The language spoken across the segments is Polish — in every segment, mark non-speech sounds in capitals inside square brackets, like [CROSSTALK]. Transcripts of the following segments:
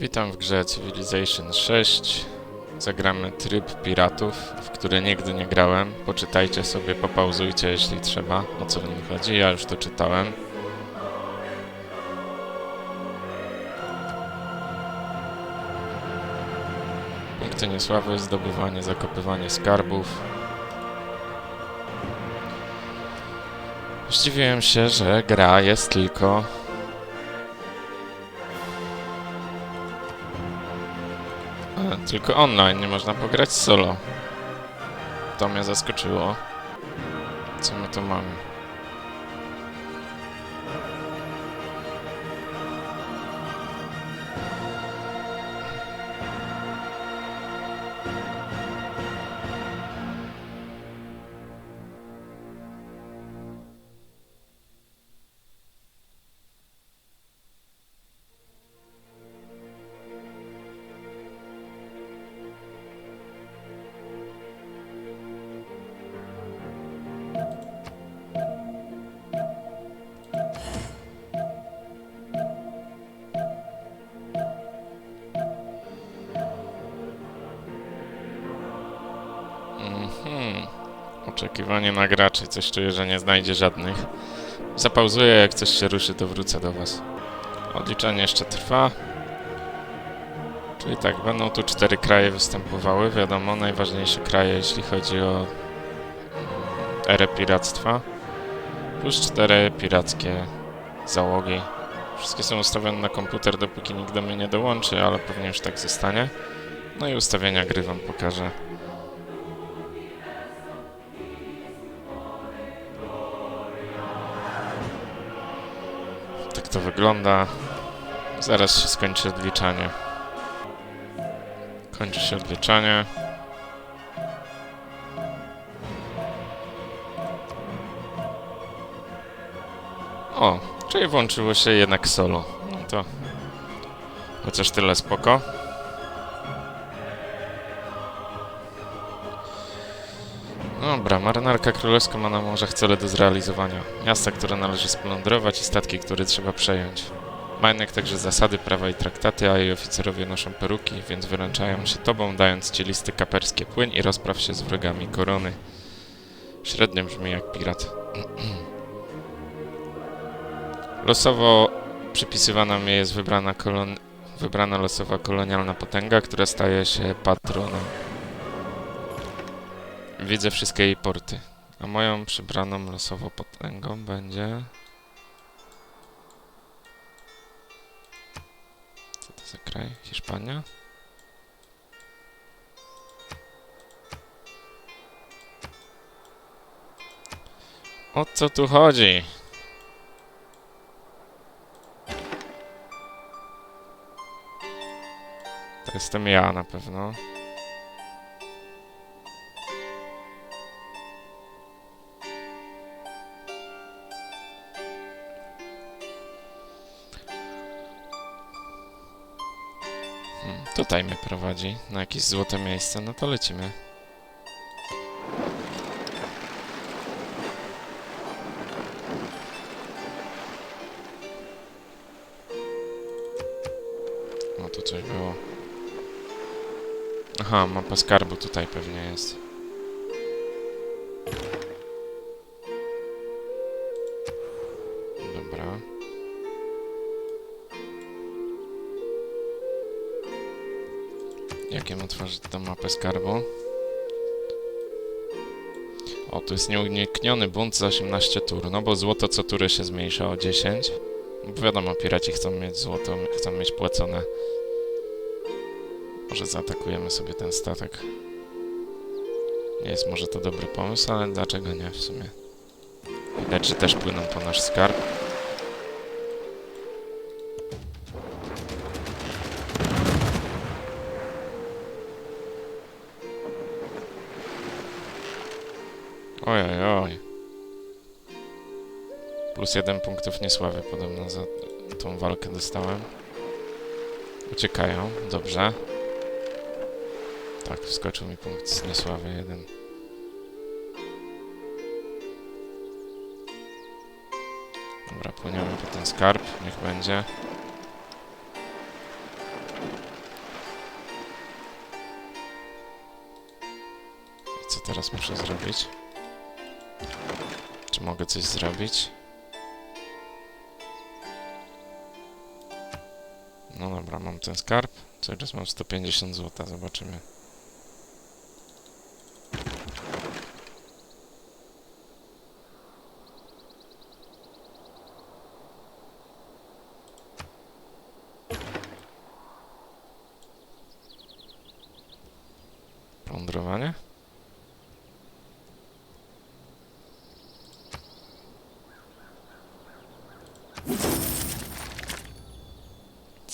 Witam w grze Civilization 6. Zagramy tryb piratów, w który nigdy nie grałem. Poczytajcie sobie, popauzujcie jeśli trzeba, o co w nim chodzi. Ja już to czytałem. Punkty niesławy, zdobywanie, zakopywanie skarbów. Zdziwiłem się, że gra jest tylko Tylko online, nie można pograć solo. To mnie zaskoczyło. Co my tu mamy? Mhm. Oczekiwanie na graczy. Coś czuję, że nie znajdzie żadnych. Zapauzuję, jak coś się ruszy, to wrócę do was. Odliczanie jeszcze trwa. Czyli tak, będą tu cztery kraje występowały. Wiadomo, najważniejsze kraje, jeśli chodzi o mm, erę piractwa. Plus cztery pirackie załogi. Wszystkie są ustawione na komputer, dopóki nikt do mnie nie dołączy, ale pewnie już tak zostanie. No i ustawienia gry wam pokażę. To wygląda. Zaraz się skończy odliczanie. Kończy się odliczanie. O, czyli włączyło się jednak solo. No to chociaż tyle spoko. Dobra, marynarka królewska ma na morzach cele do zrealizowania. Miasta, które należy splądrować i statki, które trzeba przejąć. Ma jednak także zasady, prawa i traktaty, a jej oficerowie noszą peruki, więc wyręczają się tobą, dając ci listy kaperskie. Płyń i rozpraw się z wrogami korony. Średnio brzmi jak pirat. [CLEARS THROAT] Losowo przypisywana mi jest wybrana, kolon... wybrana losowa kolonialna potęga, która staje się patronem. Widzę wszystkie jej porty. A moją przybraną losową potęgą będzie... Co to za kraj? Hiszpania? O co tu chodzi? To jestem ja na pewno. Tutaj mnie prowadzi na jakieś złote miejsce, no to lecimy. O, tu coś było. Aha, mapa skarbu tutaj pewnie jest. Jak ją otworzyć tę mapę skarbu? O, tu jest nieunikniony bunt za 18 tur, no bo złoto co turę się zmniejsza o 10. Bo wiadomo, piraci chcą mieć złoto, chcą mieć płacone. Może zaatakujemy sobie ten statek. Nie jest może to dobry pomysł, ale dlaczego nie w sumie? Leczy też płyną po nasz skarb. Oj, oj. Plus jeden punktów niesławy podobno za tą walkę dostałem. Uciekają, dobrze. Tak, wskoczył mi punkt z niesławy jeden. Dobra, płyniemy po ten skarb, niech będzie. Co teraz muszę zrobić? Czy mogę coś zrobić? No dobra, mam ten skarb. Cały czas mam 150 zł, zobaczymy.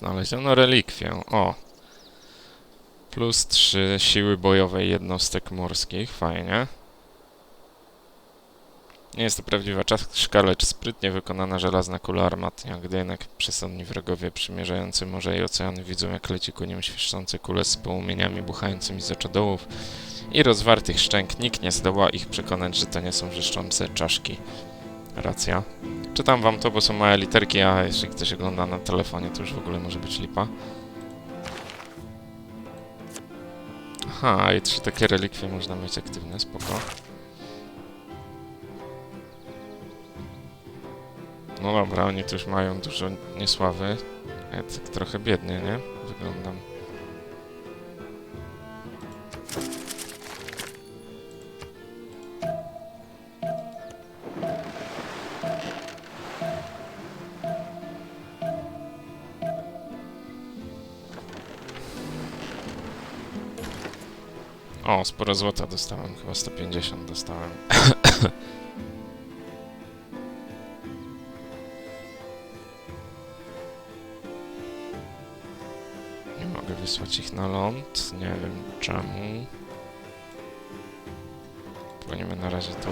Znaleziono relikwię. O! Plus 3 siły bojowej jednostek morskich. Fajnie. Nie jest to prawdziwa czaszka, lecz sprytnie wykonana żelazna kula armatnia. Gdy jednak przesądni wrogowie przymierzający morze i oceany widzą, jak leci ku nim świszczące kule z połumieniami buchającymi z oczodołów i rozwartych szczęk, nikt nie zdoła ich przekonać, że to nie są wrzeszczące czaszki. Racja. Czytam wam to, bo są małe literki, a jeśli ktoś ogląda na telefonie, to już w ogóle może być lipa. Aha, i trzy takie relikwie można mieć aktywne, spoko. No dobra, oni tu już mają dużo niesławy. Ja tak trochę biednie, nie? Wyglądam. O, sporo złota dostałem, chyba 150 dostałem. [COUGHS] Nie mogę wysłać ich na ląd, nie wiem czemu. Płyniemy na razie tu.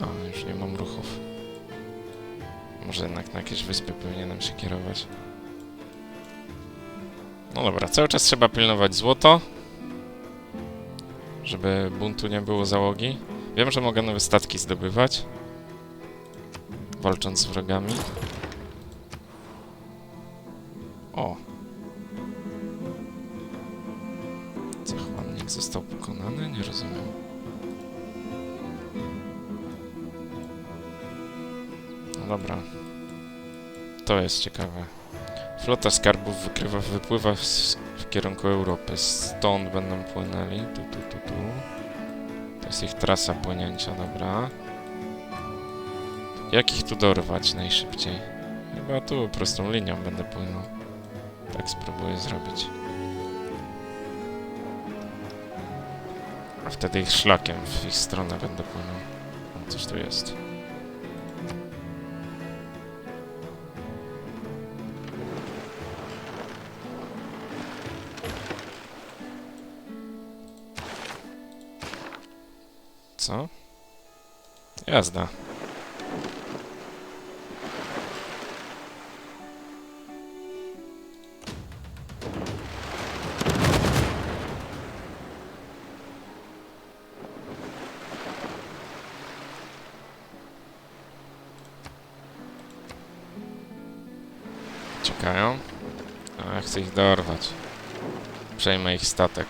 A, już nie mam ruchów. Może jednak na jakieś wyspy powinienem się kierować. No dobra, cały czas trzeba pilnować złoto. Żeby buntu nie było załogi. Wiem, że mogę nowe statki zdobywać. Walcząc z wrogami. Jest ciekawe. Flota skarbów wykrywa, wypływa w, w kierunku Europy. Stąd będą płynęli. Tu, tu, tu, tu. To jest ich trasa płynięcia, dobra. Jak ich tu dorwać najszybciej? Chyba tu prostą linią będę płynął. Tak spróbuję zrobić. A wtedy ich szlakiem w ich stronę będę płynął. O, coś tu jest. Co? Jazda. Czekają. A chcę ich dorwać. Przejmę ich statek.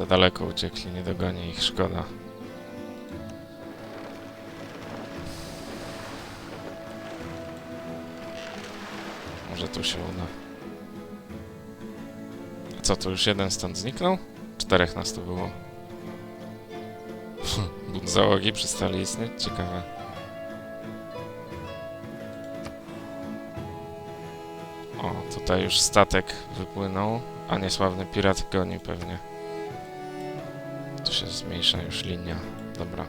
Za daleko uciekli, nie dogonię ich, szkoda. Może tu się uda. Co, to już jeden stąd zniknął? Czterech nas tu było. Bunt załogi przestali istnieć? Ciekawe. O, tutaj już statek wypłynął, a niesławny pirat goni pewnie. Tu się zmniejsza już linia. Dobra.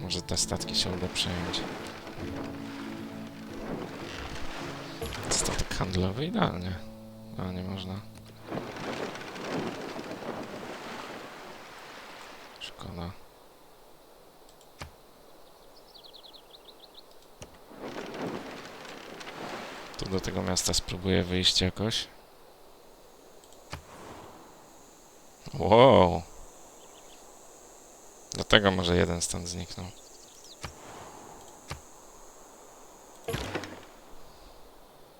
Może te statki się uda przejąć. Statek handlowy idealnie. A nie można. Szkoda. Tu do tego miasta spróbuję wyjść jakoś. Wow. Dlatego może jeden stąd zniknął.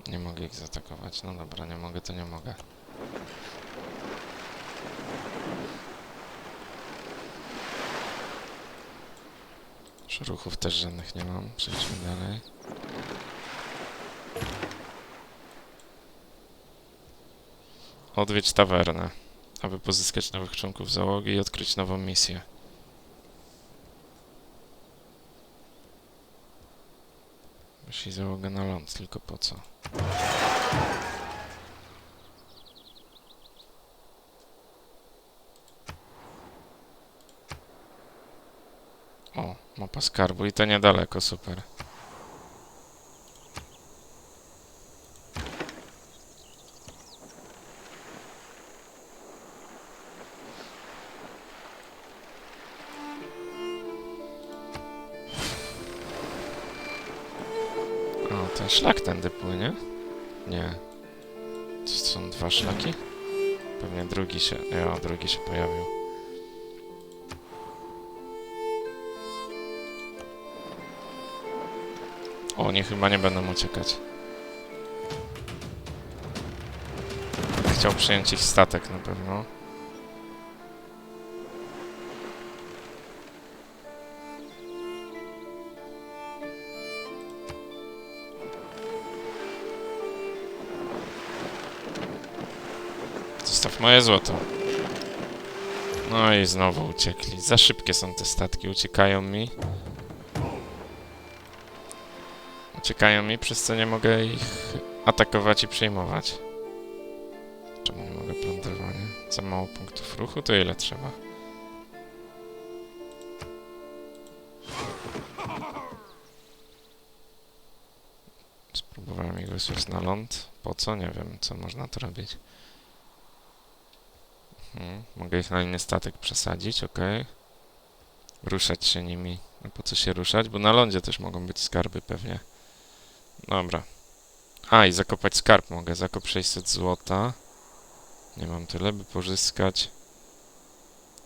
Nie mogę ich zaatakować. No dobra, nie mogę, to nie mogę. Już ruchów też żadnych nie mam. Przejdźmy dalej. Odwiedź tawernę aby pozyskać nowych członków załogi i odkryć nową misję. Musi załogę na ląd, tylko po co? O, mapa skarbu i to niedaleko, super. Szlak tędy płynie? Nie. To są dwa szlaki? Pewnie drugi się... Ja, drugi się pojawił. O, nie, chyba nie będą uciekać. Chciał przyjąć ich statek na pewno. Moje złoto. No i znowu uciekli. Za szybkie są te statki, uciekają mi. Uciekają mi, przez co nie mogę ich atakować i przejmować. Czemu nie mogę plądrowania? Za mało punktów ruchu, to ile trzeba? Spróbowałem ich wysłać na ląd. Po co? Nie wiem, co można to robić. Mhm. Mogę ich na inny statek przesadzić, ok. Ruszać się nimi. A po co się ruszać? Bo na lądzie też mogą być skarby pewnie. Dobra. A, i zakopać skarb mogę. Zakop 600 złota. Nie mam tyle, by pozyskać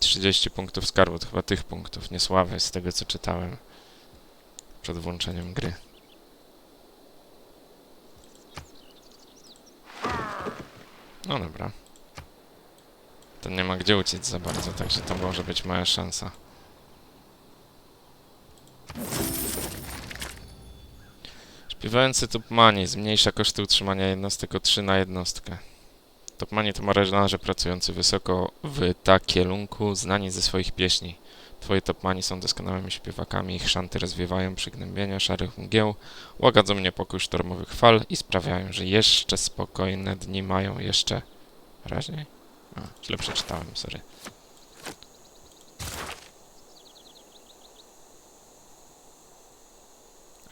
30 punktów skarbu. To chyba tych punktów, nie sławy, z tego co czytałem przed włączeniem gry. No dobra. Ten nie ma gdzie uciec za bardzo, także to może być moja szansa. Śpiewający Topmani zmniejsza koszty utrzymania jednostek o 3 na jednostkę. Topmani to marynarze pracujący wysoko w takielunku, znani ze swoich pieśni. Twoje Topmani są doskonałymi śpiewakami, ich szanty rozwiewają przygnębienia szarych mgieł, łagadzą niepokój sztormowych fal i sprawiają, że jeszcze spokojne dni mają jeszcze... Raźniej? A, źle przeczytałem, sorry.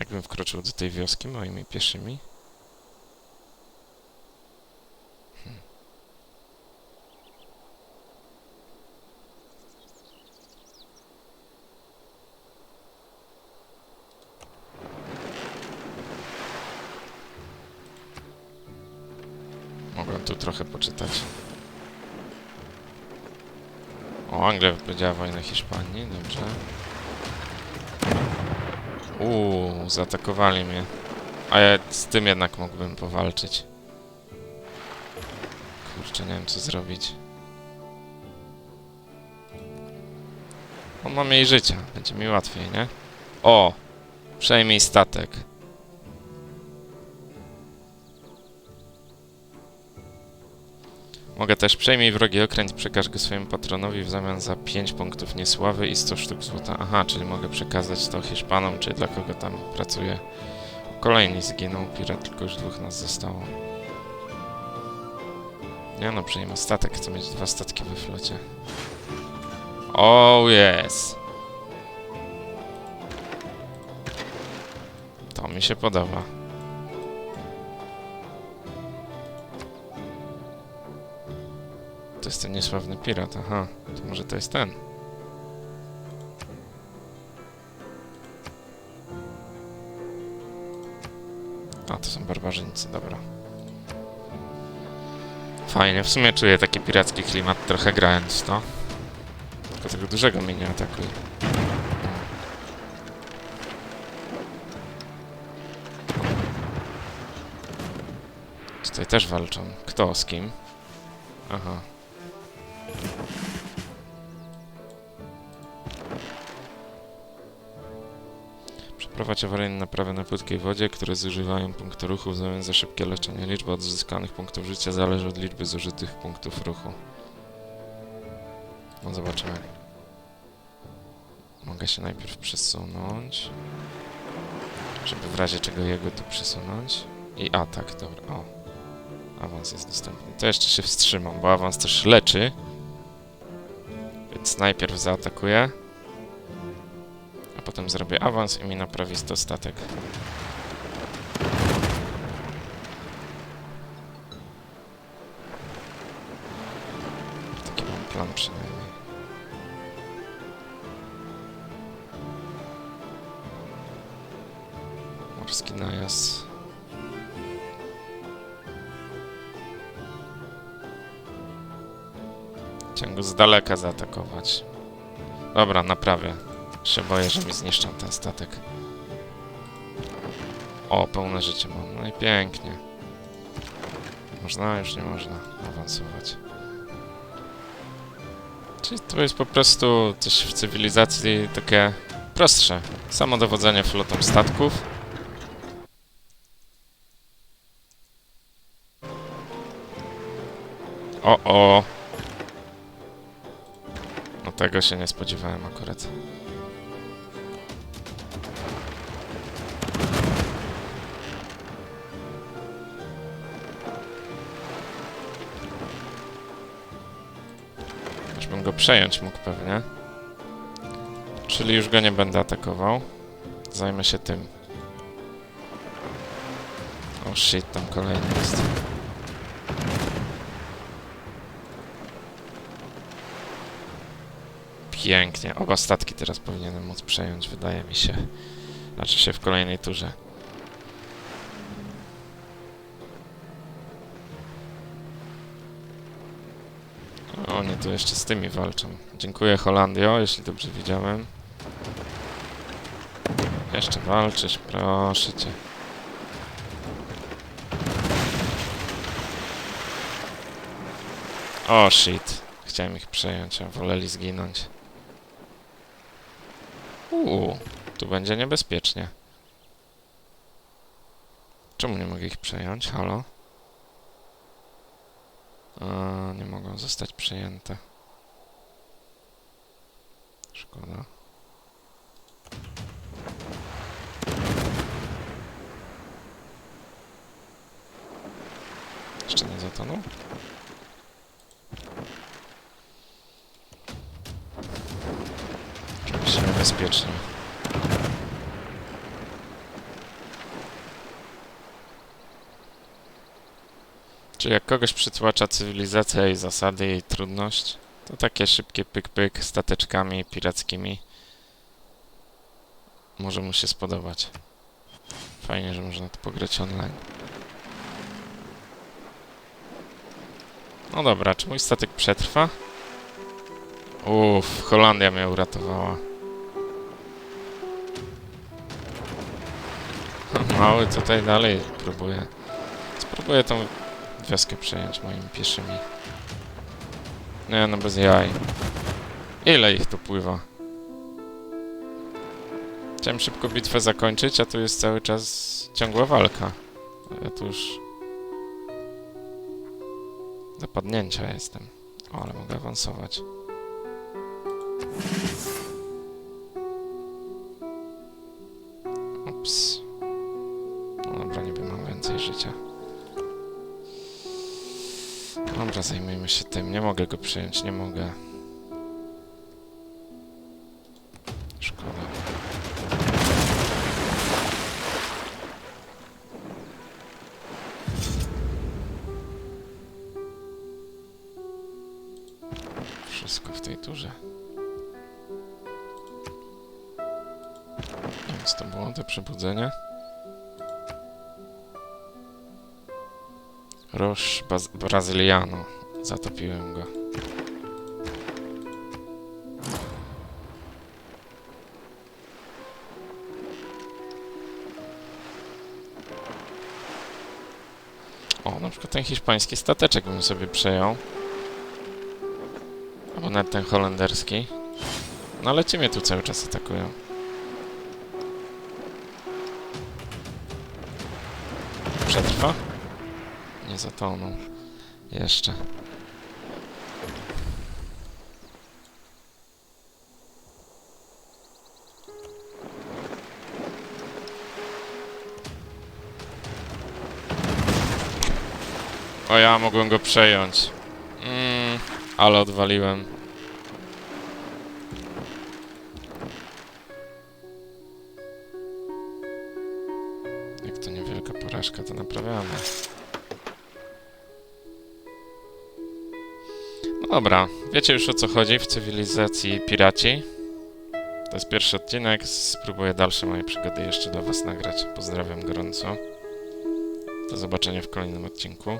Jakbym wkroczył do tej wioski moimi pieszymi? Anglia wypowiedziała wojnę Hiszpanii, dobrze. Uuu, zaatakowali mnie. A ja z tym jednak mógłbym powalczyć. Kurczę, nie wiem co zrobić. On ma mniej życia, będzie mi łatwiej, nie? O! Przejmij statek. Mogę też przejmij wrogi okręt, przekaż go swojemu patronowi w zamian za 5 punktów niesławy i 100 sztuk złota. Aha, czyli mogę przekazać to Hiszpanom, czy dla kogo tam pracuję. Kolejni zginął, pirat, tylko już dwóch nas zostało. Nie no, przejmę statek, chcę mieć dwa statki we flocie. Oh yes! To mi się podoba. To jest ten niesławny pirat, aha. To może to jest ten. A, to są barbarzyńcy, dobra. Fajnie, w sumie czuję taki piracki klimat trochę grając to. Tylko tego dużego mnie nie atakuje. Tutaj też walczą. Kto z kim? Aha. Przeprowadź awaryjne naprawy na płytkiej wodzie, które zużywają punktu ruchu w zamian za szybkie leczenie. Liczba odzyskanych punktów życia zależy od liczby zużytych punktów ruchu. No zobaczymy. Mogę się najpierw przesunąć. Żeby w razie czego jego tu przesunąć. I atak, dobra, o. Awans jest dostępny. To jeszcze się wstrzymam, bo awans też leczy. Więc najpierw zaatakuję. A potem zrobię awans i mi naprawi 100 statek. Taki mam plan przynajmniej. Morski najazd. Chciałem go z daleka zaatakować. Dobra, naprawię. Się boję, że mi zniszczą ten statek. O, pełne życie mam. No i pięknie. Można? Już nie można awansować. Czyli to jest po prostu coś w cywilizacji takie prostsze. Samo dowodzenie flotą statków. O, o. No tego się nie spodziewałem akurat. Przejąć mógł pewnie. Czyli już go nie będę atakował. Zajmę się tym. O shit, tam kolejny jest. Pięknie. Oba statki teraz powinienem móc przejąć, wydaje mi się. Znaczy się w kolejnej turze. Tu jeszcze z tymi walczą. Dziękuję Holandio, jeśli dobrze widziałem. Jeszcze walczysz, proszę cię. O shit. Chciałem ich przejąć, a woleli zginąć. Uuu, tu będzie niebezpiecznie. Czemu nie mogę ich przejąć? Halo? A, nie mogą zostać przejęte. Szkoda. Jeszcze nie zatonął? Czuję się niebezpiecznie. Czy jak kogoś przytłacza cywilizacja i zasady i trudność, to takie szybkie pyk-pyk stateczkami pirackimi może mu się spodobać. Fajnie, że można to pograć online. No dobra, czy mój statek przetrwa? Uff, Holandia mnie uratowała. [LAUGHS] Mały tutaj dalej próbuje. Spróbuję tą wioskę przejąć moimi pieszymi. Nie, no bez jaj. Ile ich tu pływa? Chciałem szybko bitwę zakończyć, a tu jest cały czas ciągła walka. Ja tu już... Do padnięcia jestem. O, ale mogę awansować. Dobra, zajmujmy się tym. Nie mogę go przyjąć, nie mogę. Szkoda. Wszystko w tej turze. Więc to było to przebudzenie. Roche Brazyliano. Zatopiłem go. O, na przykład ten hiszpański stateczek bym sobie przejął. Albo nawet ten holenderski. No ale ci mnie tu cały czas atakują. Przetrwa? Nie zatonął. Jeszcze. O ja mogłem go przejąć. Mm, ale odwaliłem. Jak to niewielka porażka, to naprawiamy. No dobra, wiecie już o co chodzi w cywilizacji piraci. To jest pierwszy odcinek, spróbuję dalsze moje przygody jeszcze dla was nagrać. Pozdrawiam gorąco. Do zobaczenia w kolejnym odcinku.